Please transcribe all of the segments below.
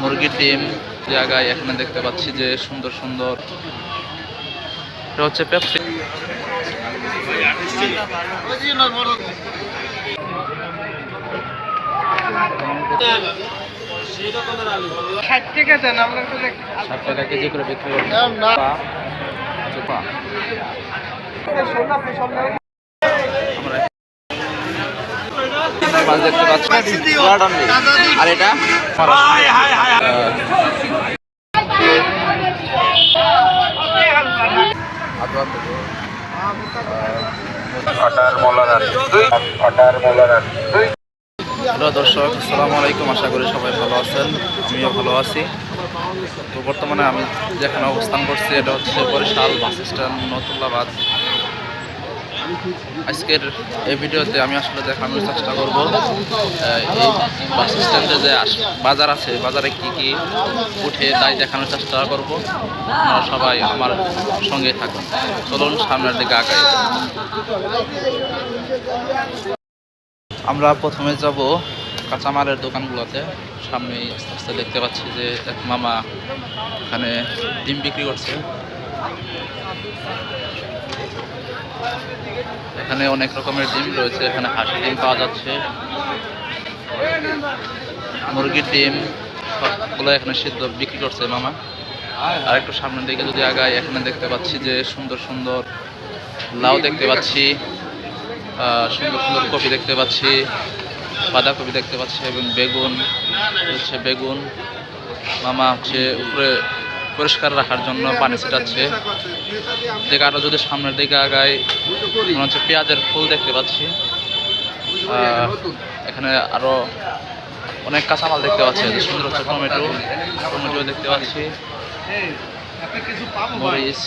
মুরগির ডিম জায়গায় এখানে দেখতে পাচ্ছি যে সুন্দর সুন্দর এটা হচ্ছে পেপসি ষাট টাকা কেজি করে বিক্রি না, না। চোপা আমরা মাছ দেখতে পাচ্ছি। আর এটা? হ্যালো দর্শক আসসালামু আলাইকুম। আশা করি সবাই ভালো আছেন। আমিও ভালো আছি। তো বর্তমানে আমি যেখানে অবস্থান করছি এটা হচ্ছে বরিশাল বাস স্ট্যান্ড নতুল্লাবাদ। আজকের এই ভিডিওতে আমি আসলে দেখানোর চেষ্টা করব এই বাস স্ট্যান্ডে যে বাজার আছে বাজারে কি কি উঠে তাই দেখানোর চেষ্টা করব। আপনারা সবাই আমার সঙ্গে থাকুন। চলুন সামনের দিকে আগাই। আমরা প্রথমে যাব কাঁচামালের দোকানগুলোতে। সামনে আস্তে আস্তে দেখতে পাচ্ছি যে এক মামা এখানে ডিম বিক্রি করছে। এখানে অনেক রকমের ডিম রয়েছে, এখানে হাঁসের ডিম পাওয়া যাচ্ছে। মুরগির ডিম সবগুলো এখানে সিদ্ধ বিক্রি করছে মামা। আর একটু সামনের দিকে যদি আগাই, এখানে দেখতে পাচ্ছি যে সুন্দর সুন্দর লাউ দেখতে পাচ্ছি সুন্দর সুন্দর কপি দেখতে পাচ্ছি, বাঁধাকপি দেখতে পাচ্ছি এবং বেগুন, হচ্ছে বেগুন। মামা হচ্ছে উপরে পরিষ্কার রাখার জন্য পানি ছিটাচ্ছে। দিকে আরও যদি সামনের দিকে আগায় মনে হচ্ছে পেঁয়াজের ফুল দেখতে পাচ্ছি। এখানে আরও অনেক কাঁচামাল দেখতে পাচ্ছি সুন্দর হচ্ছে টমেটো টমেটো দেখতে পাচ্ছি। মরিচ।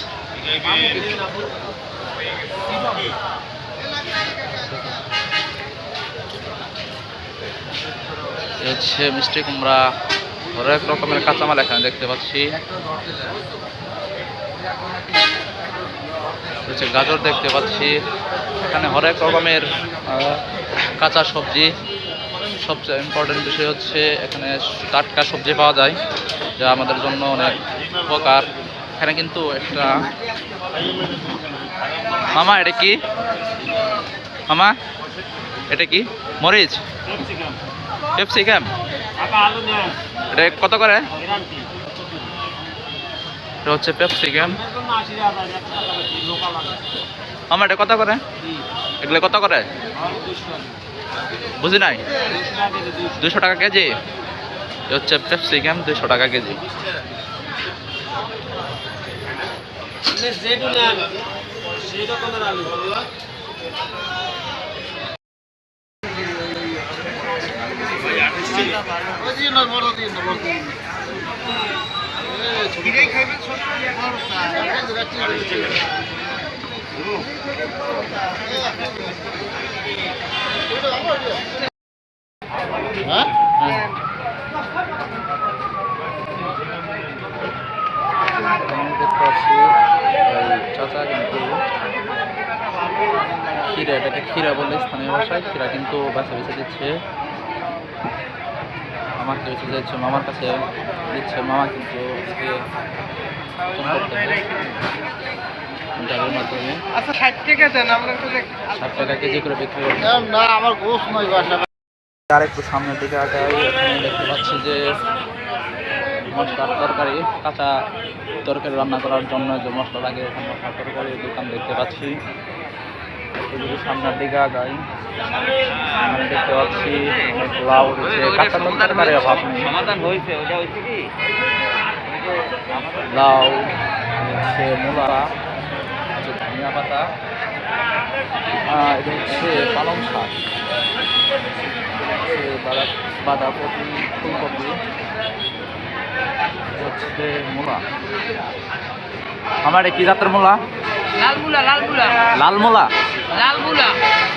হচ্ছে মিষ্টি কুমড়া। হরেক রকমের কাঁচামাল এখানে দেখতে পাচ্ছি। গাজর দেখতে পাচ্ছি। এখানে হরেক রকমের কাঁচা সবজি। সবচেয়ে ইম্পর্টেন্ট বিষয় হচ্ছে এখানে টাটকা সবজি পাওয়া যায়, যা আমাদের জন্য অনেক উপকার। এখানে কিন্তু একটা মামা, এটা কি? মামা, এটা কি? মরিচ? ক্যাপসিকাম। এটা কত করে? এটা হচ্ছে পেপসিকাম আমার এটা কত করে? এগুলো কত করে? বুঝি নাই? দুশো টাকা কেজি। হচ্ছে পেপসিকাম দুশো টাকা কেজি। হ্যাঁ আমি দেখতে পাচ্ছি এই চাচা কিন্তু ক্ষীরা এটাকে ক্ষীরা বলে স্থানীয় ভাষায়। ক্ষীরা কিন্তু বাসা বেছে দিচ্ছে। আমাকে বেছে দিচ্ছে মামার কাছে দিচ্ছে মামা কিন্তু মাধ্যমে আচ্ছা ষাট টাকা কেজি করে বিক্রি না আমার গোস নয় আর একটু সামনের দিকে দেখতে পাচ্ছি যে মশলার তরকারি কাঁচা তরকারি রান্না করার জন্য যে মশলা লাগে মশলা তরকারির দোকান দেখতে পাচ্ছি। সামনের দিকে আগাই এখানে দেখতে পাচ্ছি অনেক লাউ রয়েছে কাঁচা তরকারি অভাব নেই। সমাধান হয়েছে ওটা হয়েছে কি? লাউ হচ্ছে মূলা ধনিয়া পাতা এটা হচ্ছে পালং শাক। বাঁধা বাঁধাকপি ফুলকপি হচ্ছে মূলা। আমার কি জাতের মূলা? লাল মুলা লাল মুলা। লাল মূলা? লাল মুলা।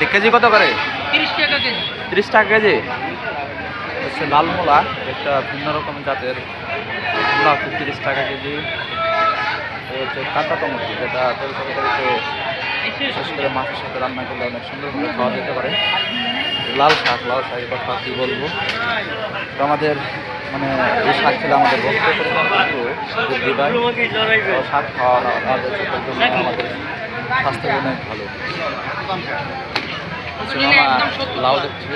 এক কেজি কত করে? তিরিশ টাকা কেজি। তিরিশ টাকা কেজি? হচ্ছে লাল মূলা একটা ভিন্ন রকম জাতের মূলা হচ্ছে তিরিশ টাকা কেজি। হচ্ছে কাঁচা টমেটো যেটা তরকারিতে বিশেষ করে মাছের সাথে রান্না করলে অনেক সুন্দরভাবে খাওয়া যেতে পারে। লাল শাক লাল শাকের কথা কী বলব? তো আমাদের মানে এই শাক খেলে আমাদের পরিমাণ কিন্তু শাক খাওয়া আমাদের স্বাস্থ্যের জন্য অনেক ভালো লাউ দেখছি।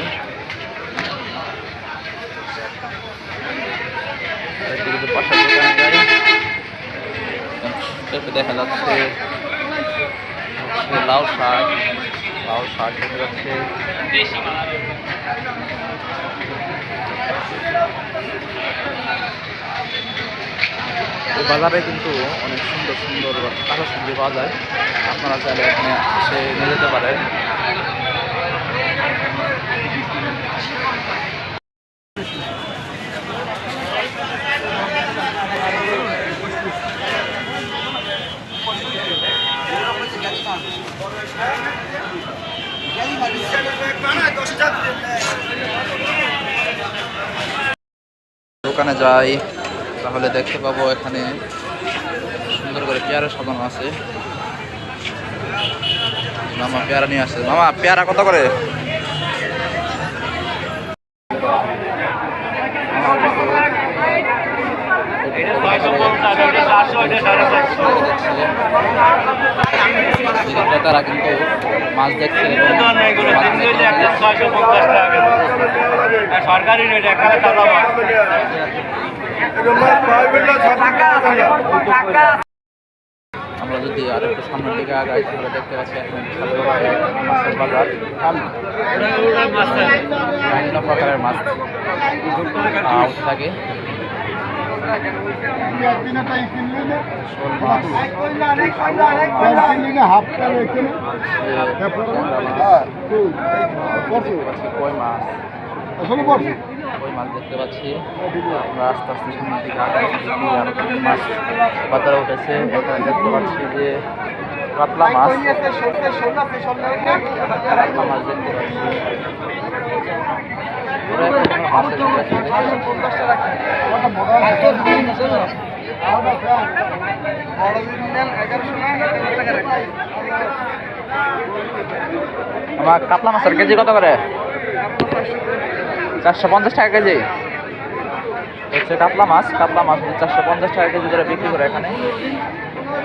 দেখা যাচ্ছে লাউ শাক। লাউ শাক দেখা যাচ্ছে। এই বাজারে কিন্তু অনেক সুন্দর সুন্দর কাঁচা সবজি পাওয়া যায়। আপনারা চাইলে এখানে এসে নিয়ে যেতে পারেন। দোকানে যাই তাহলে দেখতে পাবো এখানে সুন্দর করে পেয়ারা সাজানো আছে। মামা পেয়ারা নিয়ে আসছে। মামা পেয়ারা কত করে? তারা কিন্তু মাছ দেখছে সরকারি রেট এখানে তাজা মাছ। আমরা যদি আর একটু সামনের দিকে আগাই তাহলে দেখতে পাচ্ছি এখন মাছের বাজার। বিভিন্ন প্রকারের মাছ থাকে। কই মাছ। কই মাছ দেখতে পাচ্ছি। আমরা আস্তে আস্তে সামনের দিকে আগাচ্ছি দেখি আরও কিছু মাছ বাজারে উঠেছে। এখানে দেখতে পাচ্ছি যে কাতলা মাছ। কাতলা মাছ দেখতে পাচ্ছি। আমার কাতলা মাছের কেজি কত করে? চারশো পঞ্চাশ টাকা কেজি। হচ্ছে কাতলা মাছ কাতলা মাছ চারশো পঞ্চাশ টাকা কেজি ধরে বিক্রি করে এখানে।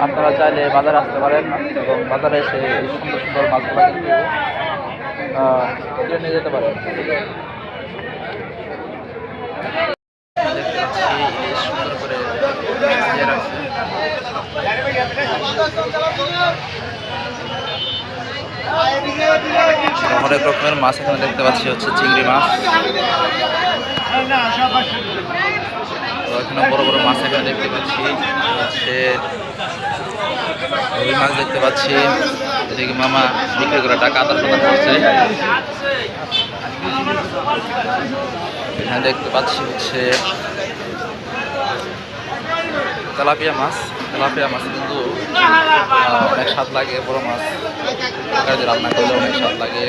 আপনারা চাইলে বাজারে আসতে পারেন এবং বাজারে এসে সুন্দর সুন্দর মাছগুলো নিয়ে যেতে পারেন দেখতে পাচ্ছি এই সুন্দর করে সাজিয়ে রাখছে। অনেক রকমের মাছ এখানে দেখতে পাচ্ছি হচ্ছে চিংড়ি মাছ। এখানে বড় বড় মাছ এখানে দেখতে পাচ্ছি। হচ্ছে রুই মাছ দেখতে পাচ্ছি। এদিকে মামা বিক্রি করে টাকা আদান প্রদান করছে। এখানে দেখতে পাচ্ছি হচ্ছে তেলাপিয়া মাছ। তেলাপিয়া মাছ কিন্তু অনেক স্বাদ লাগে, বড় মাছ। রান্না করলে অনেক স্বাদ লাগে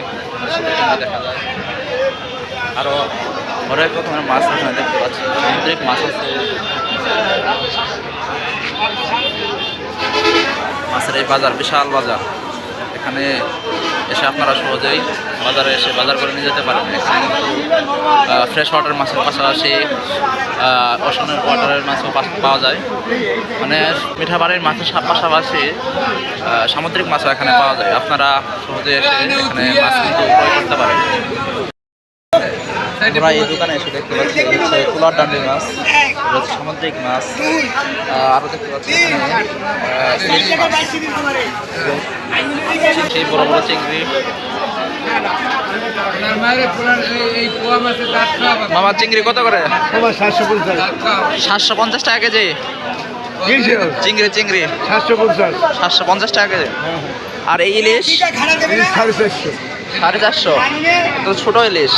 অনেক রকমের মাছ দেখতে পাচ্ছি। সামুদ্রিক মাছ আছে। মাছের এই বাজার বিশাল বাজার। এখানে এসে আপনারা সহজেই বাজারে এসে বাজার করে নিয়ে যেতে পারেন। ফ্রেশ ওয়াটার মাছের পাশাপাশি ওশনের ওয়াটারের মাছও পাওয়া যায়। মানে মিঠা বাড়ির মাছের পাশাপাশি সামুদ্রিক মাছও এখানে পাওয়া যায়। আপনারা সহজে এসে এখানে মাছ কিন্তু করতে পারেন। আমরা এই দোকানে এসে দেখতে পাচ্ছি হচ্ছে কুলার ডান্ডি মাছ সামুদ্রিক মাছ আরও দেখতে পাচ্ছি সেই বড় বড় চিংড়ি। মামা চিংড়ি কত করে? সাতশো পঞ্চাশ। সাতশো পঞ্চাশ টাকা কেজি? চিংড়ি চিংড়ি। সাতশো পঞ্চাশ। সাতশো পঞ্চাশ টাকা কেজি? আর এই ইলিশ? সাড়ে চারশো। সাড়ে চারশো। তো ছোট ইলিশ।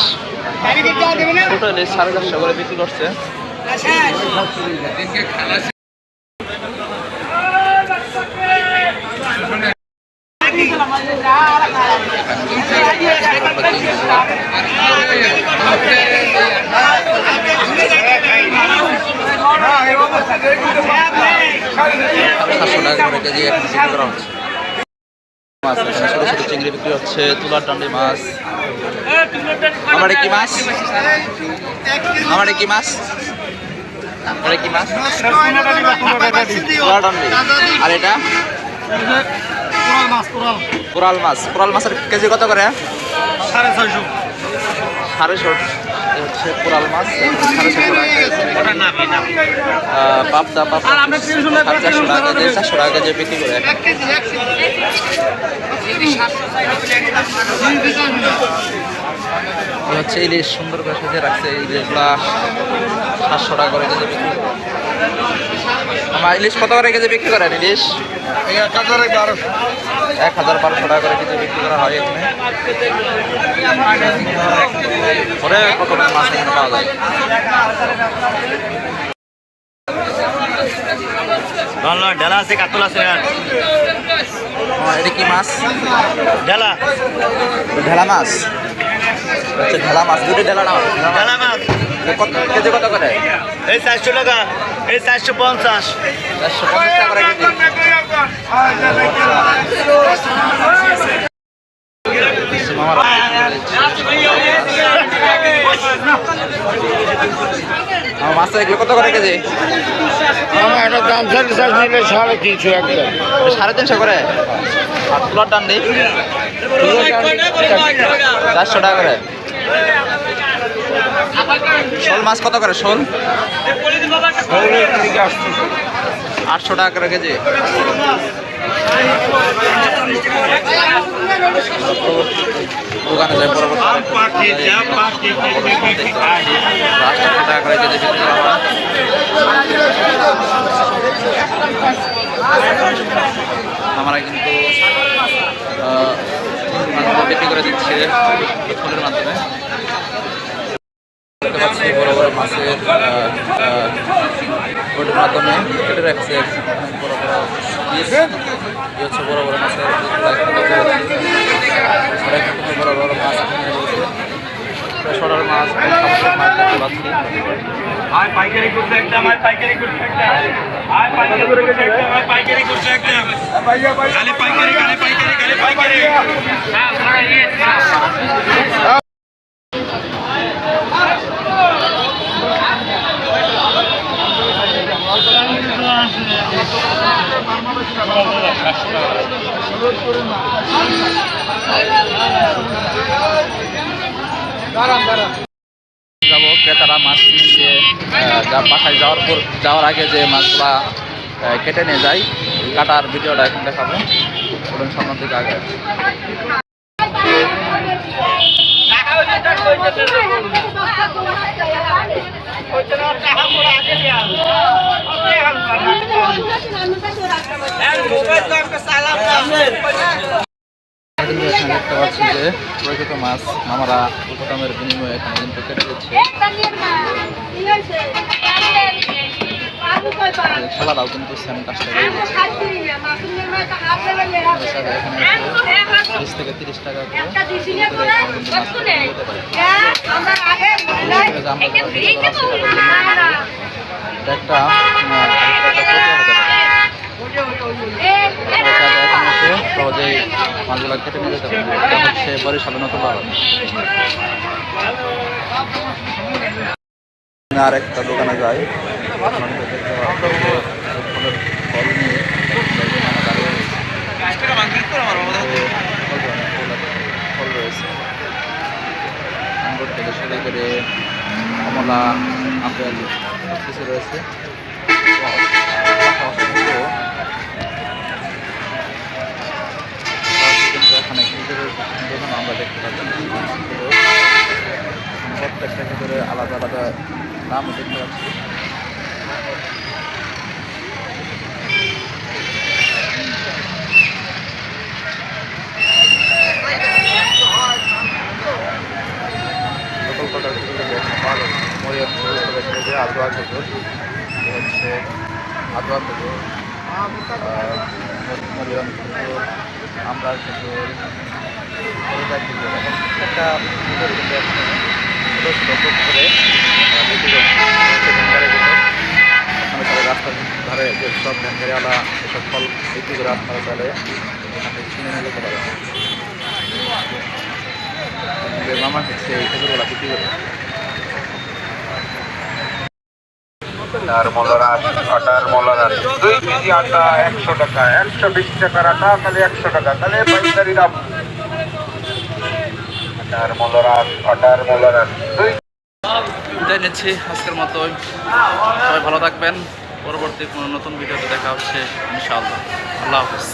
ছোট ইলিশ সাড়ে চারশো করে বিক্রি করছে। সাতশো টাকা করে কেজি এখন বিক্রি করা হচ্ছে মাছ ছোট ছোট চিংড়ি বিক্রি হচ্ছে তুলার ডান্ডি মাছ আমার কি মাছ আমার কি মাছ এটা কি মাছ আর এটা মাছ। কোরাল মাছ কোরাল মাছের কেজি কত করে? সাড়ে ছয়শো। সাড়ে হচ্ছে কোরাল মাছ সাড়ে ছশো টাকা পাবদা পাবদা সাড়ে চারশো টাকা কেজি চারশো টাকা কেজি বিক্রি করে। হচ্ছে ইলিশ সুন্দর করে সাজিয়ে রাখছে। ইলিশগুলা সাতশো টাকা করে কেজি বিক্রি করে। আমার ইলিশ কত করে কেজি বিক্রি করেন ইলিশ? এক হাজার বারোশো টাকা করে কেজি বিক্রি করা হয় এখানে। অনেক রকমের মাছ এখানে পাওয়া যায়। ঢেলা আছে কাতল আছে এটা কি মাছ? ঢেলা ঢেলা মাছ। আচ্ছা ঢেলা মাছ দুটো ঢেলা নাও ঢেলা মাছ। কত কেজি কত করে? এই চারশো টাকা এই চারশো পঞ্চাশ। চারশো পঞ্চাশ টাকা আমার মাছটা এগুলো কত করে কেজি। আমার একটা দাম সাড়ে চাষ নিলে সাড়ে তিনশো একদম। সাড়ে তিনশো করে? আর তুলার দিই চারশো টাকা করে। শোল মাছ কত করে, শোল? আটশো টাকা করে কেজি। আমরা কিন্তু বিক্রি করে দিচ্ছে ফুলের মাধ্যমে। দেখতে পাচ্ছি বড় বড় মাছের ওটার মাধ্যমে কেটে রাখছে। বড় বড় হচ্ছে বড় বড় মাছের বড় বড় মাছ মাছ পাইকারি করছে একটা পাইকারি করছে একটা। পাইকারি একটা পাইকারি খালি পাইকারি পাইকারি, খালি পাইকারি। যাব ক্রেতারা মাছ আহ, যা বাসায় যাওয়ার পর যাওয়ার আগে যে মাছগুলা কেটে নিয়ে যায় কাটার ভিডিওটা এখন দেখাবো। ওরকম সামনের দিকে আগে। কিন্তু এখানে দেখতে পাচ্ছি যে প্রকৃত মাছ মামারা উপদামের বিনিময়ে এখানে কিন্তু কেটে দিচ্ছে খেলারাও কিন্তু সেম কাজটা এখানে বিশ থেকে তিরিশ টাকা করে একটা আহ, একটা সহজেই মাছগুলো কেটে নিয়ে যেতে পারে এটা হচ্ছে বরিশালের নতুন বাজার আর একটা দোকানে যাই ফল রয়েছে আঙ্গুর থেকে শুরু করে কমলা আপেল সব কিছু রয়েছে আমরা দেখতে পাচ্ছি। খেজুরের আলাদা আলাদা নাম দেখতে পাচ্ছি সকল প্রকার খেজুর কিন্তু এখানে পাওয়া যাবে মরিয়ার খেজুর থেকে শুরু করে আদোয়া খেজুর এ হচ্ছে আদোয়া খেজুর মরিয়ান খেজুর আমরা খেজুর হলুদা খেজুর এবং প্রত্যেকটা খেজুর কিন্তু ছোটো ছোটো করে রাস্তার ধারে যে সব ভ্যানগাড়িওয়ালা এসব ফল বিক্রি করে আপনারা চাইলে এখান কিনে নিয়ে যেতে মামা হচ্ছে এই খেজুরগুলা বিক্রি করে। আটার মলরাস আটার মলরাস দুই কেজি আটা একশো টাকা, একশো বিশ টাকার আটা, তাহলে একশো টাকা। তাহলে পাইকারি দাম। আটার মলরাস আটার মলার দুই বিদায় নিচ্ছি আজকের মতোই। সবাই ভালো থাকবেন। পরবর্তী কোনো নতুন ভিডিওতে দেখা হচ্ছে, ইনশাআল্লাহ। আল্লাহ হাফিজ।